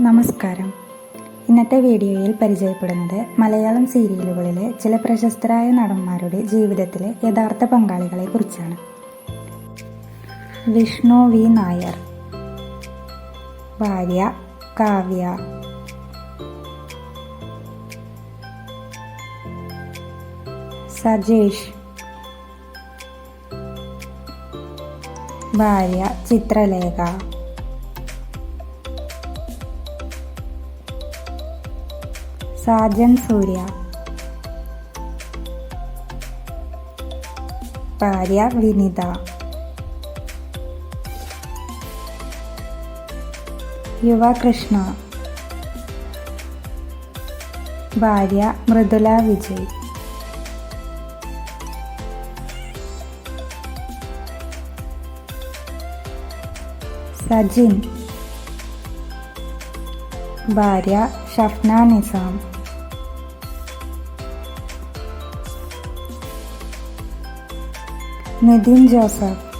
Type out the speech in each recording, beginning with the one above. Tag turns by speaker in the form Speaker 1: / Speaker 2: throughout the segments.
Speaker 1: നമസ്കാരം. ഇന്നത്തെ വീഡിയോയിൽ പരിചയപ്പെടുന്നത് മലയാളം സീരിയലുകളിലെ ചില പ്രശസ്തരായ നടന്മാരുടെ ജീവിതത്തിലെ യഥാർത്ഥ പങ്കാളികളെ കുറിച്ചാണ് വിഷ്ണു വി. നായർ ഭാര്യ കാവ്യ സജേഷ് ഭാര്യ ചിത്രലേഖ സാജൻ സൂര്യ. ഭാര്യ വിനിത. യുവ കൃഷ്ണ. ഭാര്യ മൃദുല വിജയ്. സജിൻ. ഭാര്യ ഷഫ്ന നിസാം. നിതിൻ ജോസഫ്.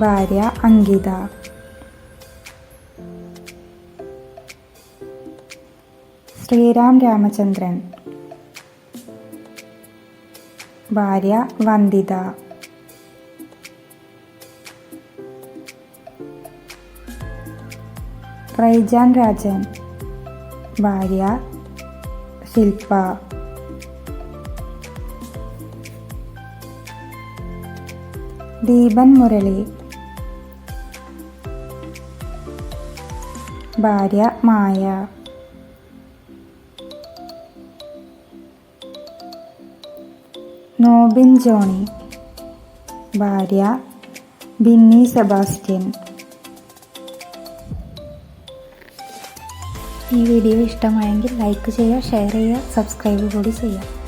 Speaker 1: ഭാര്യ അങ്കിത. ശ്രീരാം രാമചന്ദ്രൻ. ഭാര്യ വന്ദിത. റൈജാൻ രാജൻ. ഭാര്യ ശില്പ. ദീപൻ മുരളി. ഭാര്യ മായ. നോബിൻ ജോണി. ഭാര്യ ബിന്നി സെബാസ്റ്റ്യൻ. ഈ വീഡിയോ ഇഷ്ടമായെങ്കിൽ ലൈക്ക് ചെയ്യുക ഷെയർ ചെയ്യുക സബ്സ്ക്രൈബ് കൂടി ചെയ്യുക.